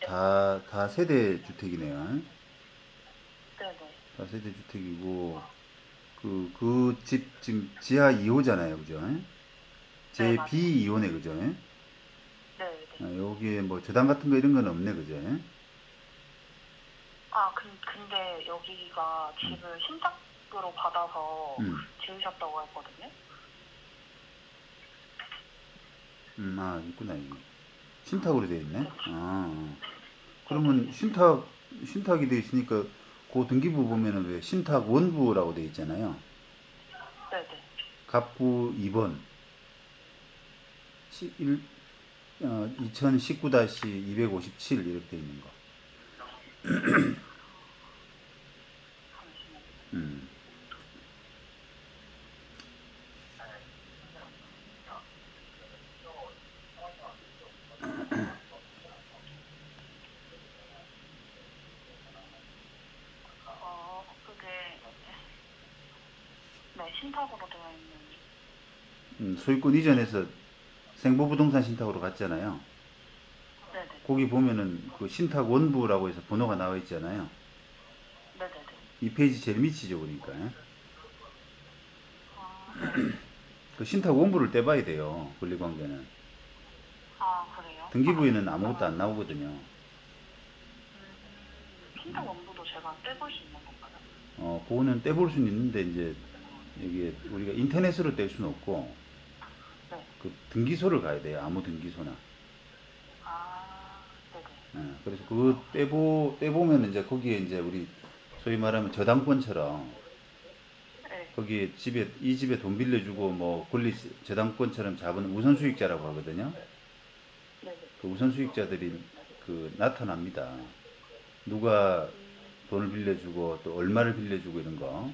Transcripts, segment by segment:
다, 다 세대 주택이네요. 네네. 다 세대 주택이고, 그, 그 집 지금 지하 2호잖아요. 그죠? 제 네, 맞아요. B 2호네. 그죠? 네네. 아, 여기에 뭐 저당 같은 거 이런 건 없네. 그죠? 아, 근, 근데 여기가 집을 신탁으로 받아서 음, 지으셨다고 했거든요. 음, 아, 있구나, 여기. 신탁으로 되어 있네. 아, 그러면 신탁, 신탁이 되어 있으니까 그 등기부 보면은 왜 신탁 원부라고 되어 있잖아요. 네네. 갑부 2번 11, 어, 2019-257 이렇게 되어 있는 거. 잠시만요. 음. 어, 그게, 네, 신탁으로 되어 있는. 음, 소유권 이전해서 생보부동산 신탁으로 갔잖아요. 네네. 거기 보면은 그 신탁 원부라고 해서 번호가 나와 있잖아요. 네네네. 이 페이지 제일 밑이죠, 그러니까. 아, 네. 그 신탁 원부를 떼봐야 돼요, 권리관계는. 아, 그래요? 등기부에는 아무것도 안 나오거든요. 음, 신탁 원부도 제가 떼볼 수 있는 건가요? 어, 그거는 떼볼 수는 있는데, 이제, 이게 우리가 인터넷으로 뗄 수는 없고, 네. 그 등기소를 가야 돼요, 아무 등기소나. 아, 네네. 예, 그래서 그거 떼보, 떼보면 이제 거기에 이제 우리 소위 말하면 저당권처럼 네. 거기에 집에, 이 집에 돈 빌려주고 뭐 권리 저당권처럼 잡은 우선 수익자라고 하거든요. 네네. 그 우선 수익자들이 그 나타납니다. 누가 돈을 빌려주고 또 얼마를 빌려주고 이런 거.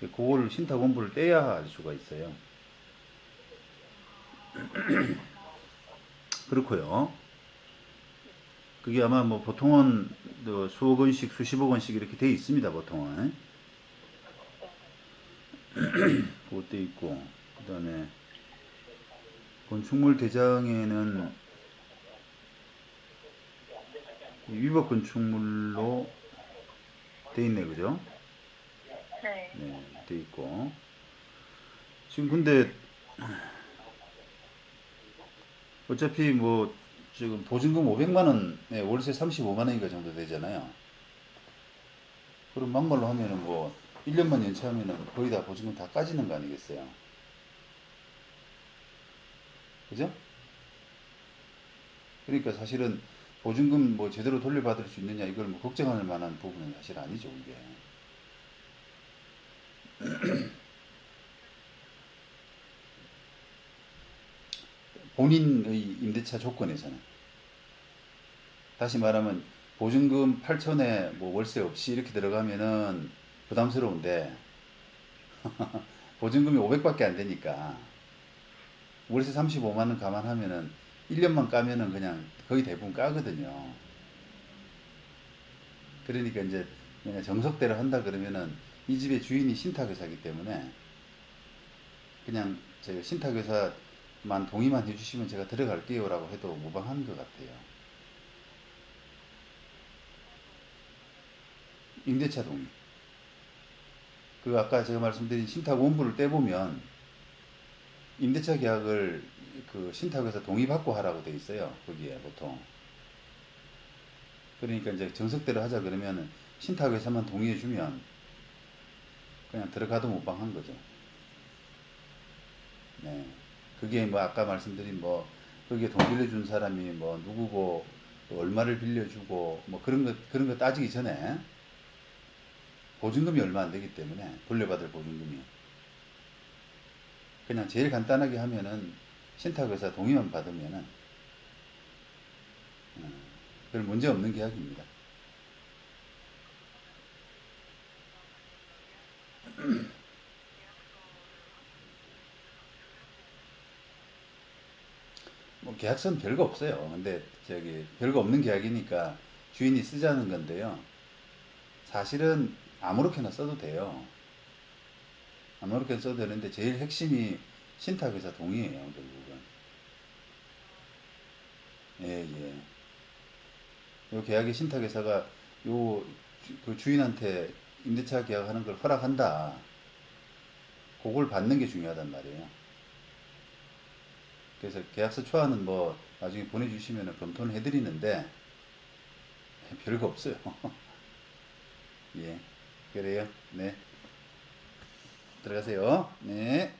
네. 그거를 신탁 원부를 떼야 알 수가 있어요. 그렇고요. 그게 아마 뭐 보통은 또 수억 원씩 수십억 원씩 이렇게 돼 있습니다. 보통은. 그것도 있고 그다음에 건축물 대장에는 이 위법 건축물로 돼 있네, 그죠? 네. 네, 돼 있고. 지금 근데 어차피 뭐 지금 보증금 500만 원에 월세 35만 원인가 정도 되잖아요. 그럼 막말로 하면은 뭐 1년만 연체하면은 거의 다 보증금 다 까지는 거 아니겠어요? 그죠? 그러니까 사실은 보증금 뭐 제대로 돌려받을 수 있느냐 이걸 뭐 걱정할 만한 부분은 사실 아니죠, 이게. 본인의 임대차 조건에서는 다시 말하면 보증금 8천에 뭐 월세 없이 이렇게 들어가면은 부담스러운데 보증금이 500밖에 안 되니까 월세 35만 원 감안하면은 1년만 까면은 그냥 거의 대부분 까거든요. 그러니까 이제 정석대로 한다 그러면은 이 집의 주인이 신탁회사이기 때문에 그냥 제가 신탁회사만 동의만 해주시면 제가 들어갈게요라고 해도 무방한 것 같아요. 임대차 동의. 그 아까 제가 말씀드린 신탁 원부를 떼보면 임대차 계약을 그 신탁회사 동의받고 하라고 돼 있어요. 거기에 보통. 그러니까 이제 정석대로 하자 그러면 신탁회사만 동의해주면 그냥 들어가도 무방한 거죠. 네. 그게 뭐 아까 말씀드린 뭐 거기에 돈 빌려준 사람이 뭐 누구고 또 얼마를 빌려주고 뭐 그런 거 그런 거 따지기 전에 보증금이 얼마 안 되기 때문에 돌려받을 보증금이 그냥 제일 간단하게 하면은 신탁회사 동의만 받으면은 어, 별 문제 없는 계약입니다. 뭐 계약서는 별거 없어요. 근데 저기 별거 없는 계약이니까 주인이 쓰자는 건데요. 사실은 아무렇게나 써도 돼요. 아무렇게나 써도 되는데 제일 핵심이 신탁회사 동의예요, 결국은. 예, 예. 요 계약의 신탁회사가 요 그 주인한테 임대차 계약하는 걸 허락한다. 그걸 받는 게 중요하단 말이에요. 그래서 계약서 초안은 뭐 나중에 보내주시면 검토는 해드리는데 별거 없어요. 예, 그래요. 네. 들어가세요. 네.